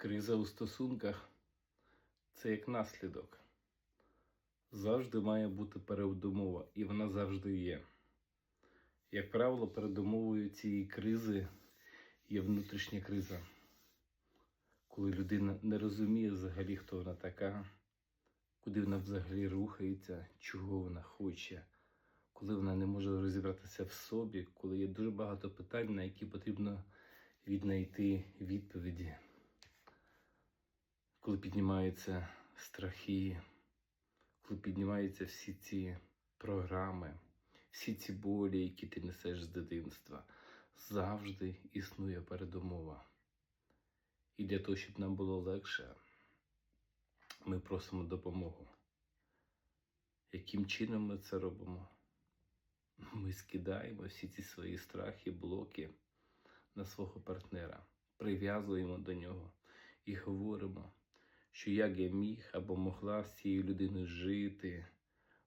Криза у стосунках це як наслідок. Завжди має бути передумова, і вона завжди є. Як правило, передумовою цієї кризи є внутрішня криза, коли людина не розуміє взагалі, хто вона така, куди вона взагалі рухається, чого вона хоче, коли вона не може розібратися в собі, коли є дуже багато питань, на які потрібно віднайти відповіді коли піднімаються страхи, коли піднімаються всі ці програми, всі ці болі, які ти несеш з дитинства, завжди існує передумова. І для того, щоб нам було легше, ми просимо допомогу. Яким чином ми це робимо? Ми скидаємо всі ці свої страхи, блоки на свого партнера, прив'язуємо до нього і говоримо, що як я міг або могла з цією людиною жити.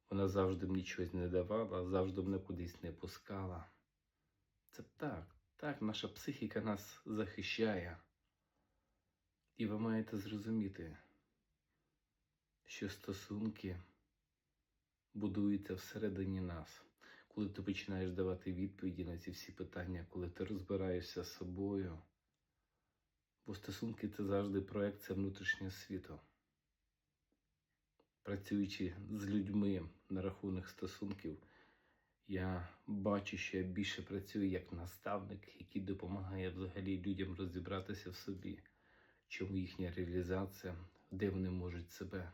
Вона завжди мені щось не давала, завжди мене кудись не пускала. Це так, так, наша психіка нас захищає. І ви маєте зрозуміти, що стосунки будуються всередині нас. Коли ти починаєш давати відповіді на ці всі питання, коли ти розбираєшся з собою. Бо стосунки це завжди проекція внутрішнього світу. Працюючи з людьми на рахунок стосунків, я бачу, що я більше працюю як наставник, який допомагає взагалі людям розібратися в собі, чому їхня реалізація, де вони можуть себе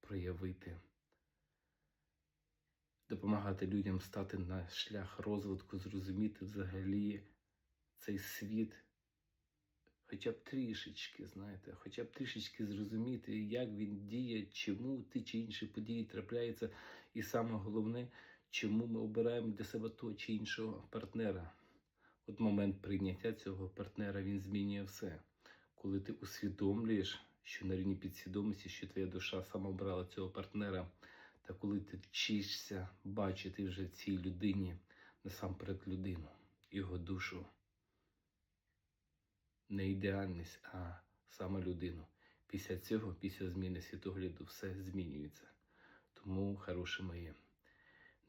проявити, допомагати людям стати на шлях розвитку, зрозуміти взагалі цей світ хоча б трішечки, знаєте, хоча б трішечки зрозуміти, як він діє, чому ті чи інші події трапляються, і саме головне, чому ми обираємо для себе того чи іншого партнера. От момент прийняття цього партнера він змінює все. Коли ти усвідомлюєш, що на рівні підсвідомості, що твоя душа сама обрала цього партнера, та коли ти вчишся бачити вже цій людині насамперед людину, його душу не ідеальність, а саме людину. Після цього, після зміни світогляду, все змінюється. Тому, хороші мої,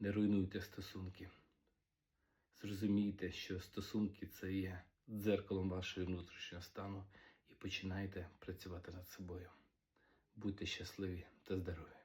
не руйнуйте стосунки. Зрозумійте, що стосунки це є дзеркалом вашого внутрішнього стану і починайте працювати над собою. Будьте щасливі та здорові!